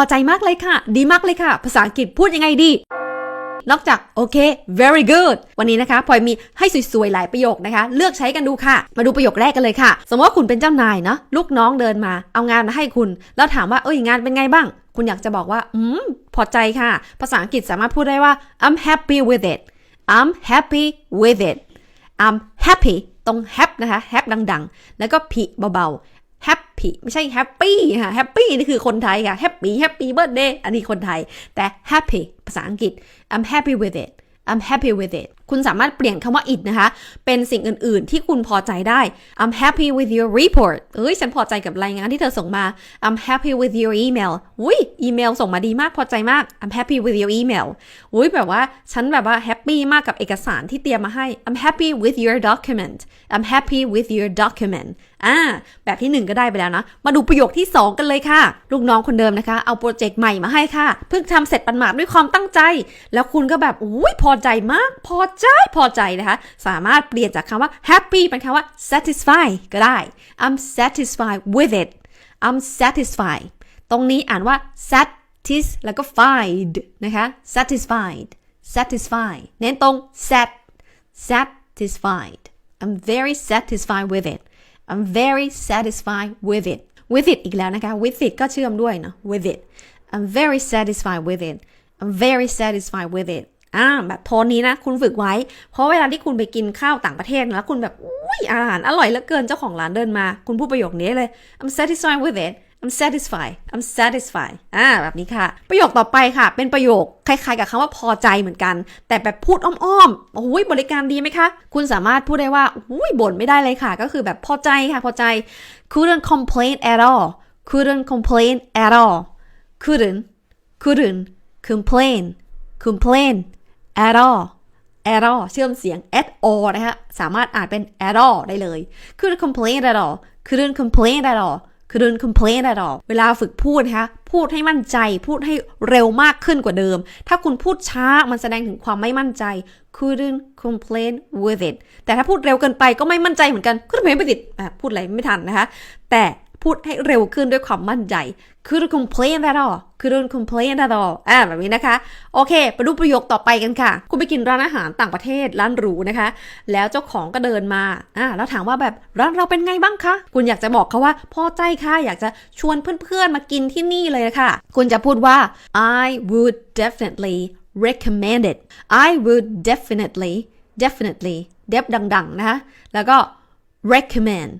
พอใจมากเลยค่ะ ดีมากเลยค่ะ ภาษาอังกฤษพูดยังไงดี นอกจากโอเค very good วันนี้นะคะพลอยมีให้สวยๆ หลายประโยคนะคะ เลือกใช้กันดูค่ะ มาดูประโยคแรกกันเลยค่ะ สมมติว่าคุณเป็นเจ้านายเนาะลูกน้องเดินมา เอางานมาให้คุณ แล้วถามว่าเอ้ยงานเป็นไงบ้าง คุณอยากจะบอกว่า อืม พอใจค่ะ ภาษาอังกฤษสามารถพูดได้ว่า I'm happy with it I'm happy with it I'm happy ตรง hap นะคะ hap ดัง ๆ แล้วก็พิเบาๆ ปี้ไม่ใช่ happy ค่ะ happy นี่คือคนไทยค่ะ happy happy birthday อันนี้คนไทย แต่ happy ภาษาอังกฤษ I'm happy with it I'm happy with it คุณสามารถเปลี่ยนคำว่า it นะคะ เป็นสิ่งอื่น ๆ ที่คุณพอใจได้ I'm happy with your report เอ้ย ฉันพอใจกับรายงานที่เธอส่งมา I'm happy with your email อุ้ยอีเมลส่งมาดีมากพอใจมาก I'm happy with your email อุ้ยแบบว่าฉันแบบว่าแฮปปี้มากกับเอกสารที่เตรียมมาให้ I'm happy with your document I'm happy with your document อ่า แบบที่หนึ่งก็ได้ไปแล้วนะ มาดูประโยคที่ 2 กันเลยค่ะ ลูกน้องคนเดิมนะคะ เอาโปรเจกต์ใหม่มาให้ค่ะ เพิ่งทำเสร็จปันหมาดด้วยความตั้งใจ แล้วคุณก็แบบอุ้ยพอใจมาก พอใจพอใจนะคะ สามารถเปลี่ยนจากคำว่า happy เป็นคำว่า satisfy ก็ได้ I'm satisfied with it I'm satisfied ตรงนี้อ่านว่า satis แล้วก็ fied นะคะ satisfied satisfied เน้นตรง sat satisfied I'm very satisfied with it I'm very satisfied with it with it อีกแล้วนะคะ with it ก็เชื่อมด้วยเนาะ with it I'm very satisfied with it I'm very satisfied with it อ่าแบบโทนนี้นะ คุณฝึกไว้ เพราะเวลาที่คุณไปกินข้าวต่างประเทศแล้วคุณแบบอุ้ยอาหารอร่อยเหลือเกินเจ้าของร้านเดินมา คุณพูดประโยคนี้เลย I'm satisfied with it I'm satisfied I'm satisfied อ่าแบบนี้ค่ะ ประโยคต่อไปค่ะ เป็นประโยคคล้ายๆกับคำว่าพอใจเหมือนกัน แต่แบบพูดอ้อมๆโอ้ยบริการดีไหมคะ คุณสามารถพูดได้ว่าอุ้ยบ่นไม่ได้เลยค่ะ ก็คือแบบพอใจค่ะ พอใจ couldn't complain at all couldn't complain at all couldn't couldn't complain complain at all at all เชื่อมเสียง at all นะคะสามารถอ่านเป็น at all ได้เลย couldn't complain at all couldn't complain at all couldn't complain at all เวลาฝึกพูดนะคะพูดให้มั่นใจ พูดให้เร็วมากขึ้นกว่าเดิม ถ้าคุณพูดช้ามันแสดงถึงความไม่มั่นใจ couldn't complain with it แต่ถ้าพูดเร็วเกินไปก็ไม่มั่นใจเหมือนกัน couldn't complain with it พูดอะไรไม่ทันนะคะ แต่ พูดให้เร็วขึ้นด้วยความมั่นใจ couldn't complain at all couldn't complain at all อ่าแบบนี้นะคะ โอเคไปดูประโยคต่อไปกันค่ะ คุณไปกินร้านอาหารต่างประเทศร้านหรูนะคะ แล้วเจ้าของก็เดินมาอ่าแล้วถามว่าแบบร้านเราเป็นไงบ้างคะ คุณอยากจะบอกเขาว่าพอใจค่ะ อยากจะชวนเพื่อนๆมากินที่นี่เลยค่ะ คุณจะพูดว่า I would definitely recommend it I would definitely definitely เดฟดังๆ นะคะ แล้วก็ recommend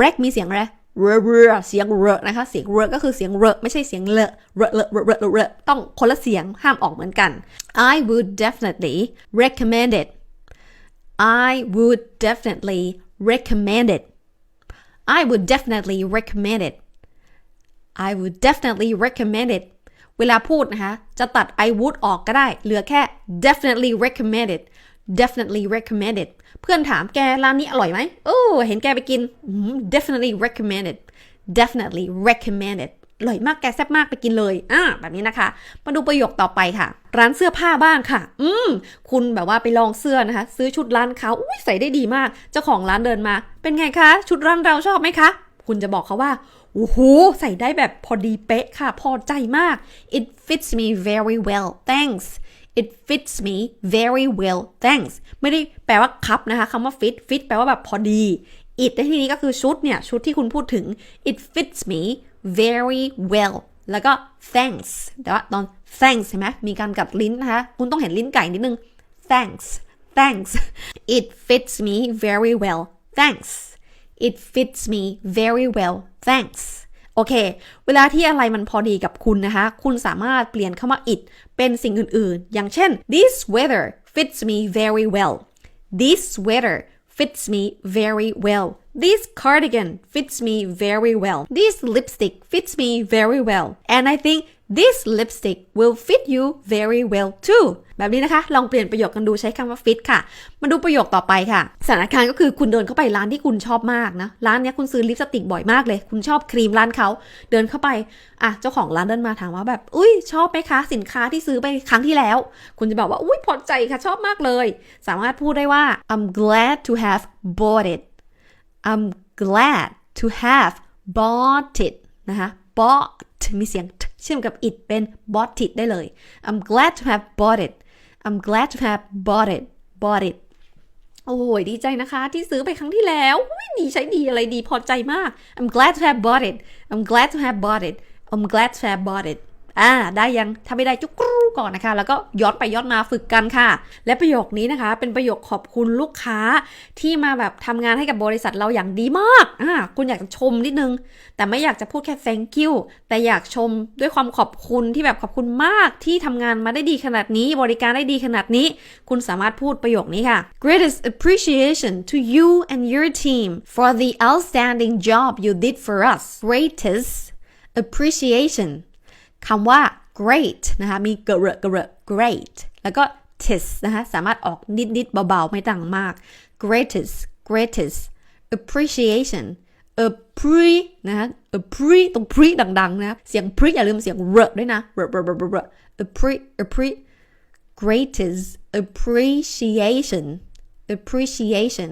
rec มีเสียงอะไร เรเรเสียงเรนะคะ เสียงเรก็คือเสียงเรไม่ใช่เสียงเลเรเลเรเรเรต้องคนละเสียงห้ามออกเหมือนกัน I would definitely recommend it I would definitely recommend it I would definitely recommend it I would definitely recommend it เวลาพูดนะคะ จะตัด I would ออกก็ได้ เหลือแค่ definitely recommend it definitely recommend it เพื่อนถามแกร้านนี้อร่อยไหมโอ้เห็นแกไปกิน definitely recommend it definitely recommend it อร่อยมากแกแซ่บมากไปกินเลยอ่าแบบนี้นะคะ มาดูประโยคต่อไปค่ะ ร้านเสื้อผ้าบ้างค่ะ อืม คุณแบบว่าไปลองเสื้อนะคะ ซื้อชุดร้านเขาอุ้ยใส่ได้ดีมาก เจ้าของร้านเดินมา เป็นไงคะ ชุดร้านเราชอบไหมคะ คุณจะบอกเขาว่าโอ้โหใส่ได้แบบพอดีเป๊ะค่ะ พอใจมาก it fits me very well thanks it fits me very well thanks ไม่ได้แปลว่าครับนะคะคำว่า fit fit แปลว่าแบบพอดี it ในที่นี้ก็คือชุดเนี่ย ชุดที่คุณพูดถึง it fits me very well แล้วก็ thanks แต่ว่าตอน thanks เห็นไหมมีการกัดลิ้นนะคะคุณต้องเห็นลิ้นไก่นิดนึง thanks thanks it fits me very well thanks it fits me very well thanks โอเค เวลาที่อะไรมันพอดีกับคุณนะคะ คุณสามารถเปลี่ยนคำว่า it เป็นสิ่งอื่นๆ อย่างเช่น this weather fits me very well this sweater fits me very well this cardigan fits me very well this lipstick fits me very well and I think this lipstick will fit you very well too แบบนี้นะคะ ลองเปลี่ยนประโยคกันดูใช้คำว่า fit ค่ะ มาดูประโยคต่อไปค่ะ สถานการณ์ก็คือคุณเดินเข้าไปร้านที่คุณชอบมากนะ ร้านนี้คุณซื้อลิปสติกบ่อยมากเลย คุณชอบครีมร้านเขา เดินเข้าไป อะ เจ้าของร้านเดินมาถามว่าแบบ อุ้ยชอบไหมคะ สินค้าที่ซื้อไปครั้งที่แล้ว คุณจะบอกว่า อุ้ยพอใจค่ะ ชอบมากเลย สามารถพูดได้ว่า I'm glad to have bought it I'm glad to have bought it นะคะ bought มีเสียง t เชื่อมกับ it เป็น bought it ได้เลย I'm glad to have bought it I'm glad to have bought it bought it โอ้ยดีใจนะคะที่ซื้อไปครั้งที่แล้วดีใช้ดีอะไรดีพอใจมาก I'm glad to have bought it I'm glad to have bought it I'm glad to have bought it อ่าได้ยังถ้าไม่ได้จุกกรูก่อนนะคะ แล้วก็ย้อนไปย้อนมาฝึกกันค่ะ และประโยคนี้นะคะ เป็นประโยคขอบคุณลูกค้าที่มาแบบทำงานให้กับบริษัทเราอย่างดีมากอ่าคุณอยากจะชมนิดนึง แต่ไม่อยากจะพูดแค่ thank you แต่อยากชมด้วยความขอบคุณที่แบบขอบคุณมากที่ทำงานมาได้ดีขนาดนี้ บริการได้ดีขนาดนี้ คุณสามารถพูดประโยคนี้ค่ะ greatest appreciation to you and your team for the outstanding job you did for us greatest appreciation คำว่า great นะคะมีเกระเกระ great แล้วก็ tis นะคะสามารถออกนิดนิดๆเบา ๆ ไม่ดังมาก greatest greatest appreciation appre นะคะ appre ตรง pre ดัง ๆ นะ เสียง pre อย่าลืมเสียง r ด้วยนะ appre a pre greatest appreciation appreciation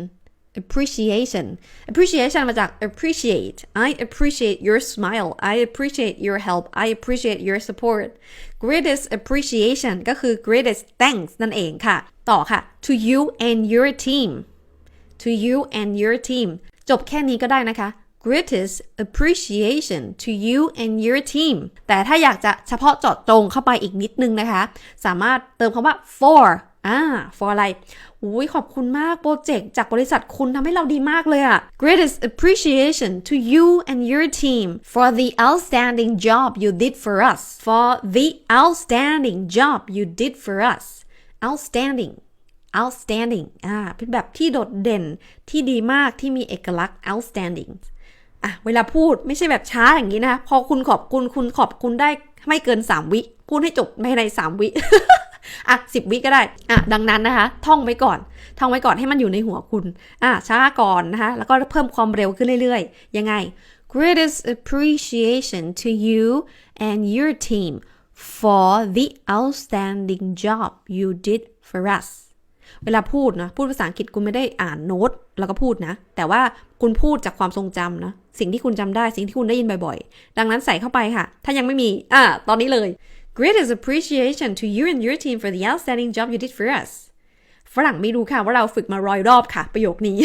appreciation appreciation มาจาก appreciate I appreciate your smile I appreciate your help I appreciate your support greatest appreciation ก็คือ greatest thanks นั่นเองค่ะ ต่อค่ะ to you and your team to you and your team จบแค่นี้ก็ได้นะคะ greatest appreciation to you and your team แต่ถ้าอยากจะเฉพาะเจาะจงเข้าไปอีกนิดนึงนะคะ สามารถเติมคำว่า for อ่า for อะไรอุ้ยขอบคุณมากโปรเจกต์จากบริษัทคุณทำให้เราดีมากเลยอะ greatest appreciation to you and your team for the outstanding job you did for us for the outstanding job you did for us outstanding outstanding อ่าเป็นแบบที่โดดเด่นที่ดีมากที่มีเอกลักษณ์ outstanding อะเวลาพูดไม่ใช่แบบช้าอย่างนี้นะ พอคุณขอบคุณคุณขอบคุณได้ไม่เกิน 3 วิ พูดให้จบภายใน 3 วิ อะสิบวิก็ได้ อะดังนั้นนะคะ ท่องไว้ก่อน ท่องไว้ก่อนให้มันอยู่ในหัวคุณ อะช้าก่อนนะคะ แล้วก็เพิ่มความเร็วขึ้นเรื่อยๆ ยังไง greatest appreciation to you and your team for the outstanding job you did for us เวลาพูดนะ พูดภาษาอังกฤษคุณไม่ได้อ่านโน้ต แล้วก็พูดนะ แต่ว่าคุณพูดจากความทรงจำนะ สิ่งที่คุณจำได้ สิ่งที่คุณได้ยินบ่อยๆ ดังนั้นใส่เข้าไปค่ะ ถ้ายังไม่มี อะตอนนี้เลย greatest appreciation to you and your team for the outstanding job you did for us ฝรั่งไม่รู้ค่ะว่าเราฝึกมาร้อยรอบค่ะ ประโยคนี้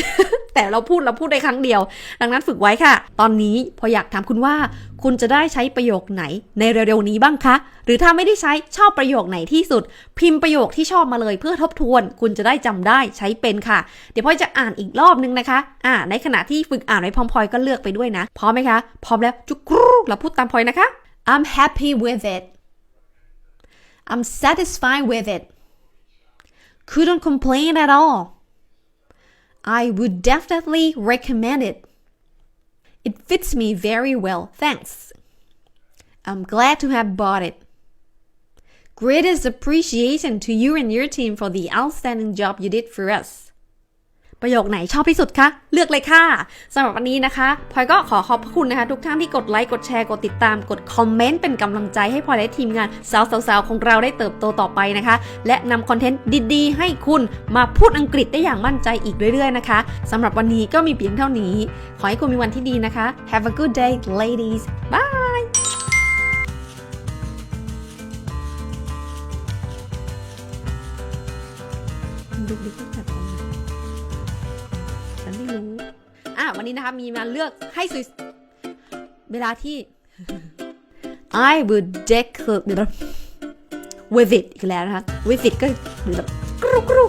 แต่เราพูดเราพูดได้ครั้งเดียว ดังนั้นฝึกไว้ค่ะ ตอนนี้พออยากถามคุณว่า คุณจะได้ใช้ประโยคไหนในเร็วๆนี้บ้างคะ หรือถ้าไม่ได้ใช้ชอบประโยคไหนที่สุด พิมพ์ประโยคที่ชอบมาเลยเพื่อทบทวน คุณจะได้จำได้ใช้เป็นค่ะ เดี๋ยวพ่อยจะอ่านอีกรอบนึงนะคะอ่าในขณะที่ฝึกอ่านไว้พร้อมพอยก็เลือกไปด้วยนะพร้อมไหมคะพร้อมแล้วจุกรูเราพูดตามพอยนะคะ I'm happy with it I'm satisfied with it couldn't complain at all. I would definitely recommend it. It fits me very well, thanks. I'm glad to have bought it. Greatest appreciation to you and your team for the outstanding job you did for us. ประโยคไหนชอบที่สุดคะ เลือกเลยค่ะสำหรับวันนี้นะคะพลอยก็ขอขอบพระคุณนะคะ ทุกท่านที่กดไลค์ กดแชร์ กดติดตาม กดคอมเมนต์เป็นกำลังใจให้พลอยและทีมงานสาวๆของเราได้เติบโตต่อไปนะคะ และนำคอนเทนต์ดีๆ ให้คุณมาพูดอังกฤษได้อย่างมั่นใจอีกเรื่อยๆนะคะสำหรับวันนี้ก็มีเพียงเท่านี้ ขอให้คุณมีวันที่ดีนะคะ Have a good day ladies bye ไม่รู้ อะวันนี้นะคะมีมาเลือกให้สวยเวลาที่ I would declare with it อีกแล้วนะคะ with it ก็แบบกรุกรุ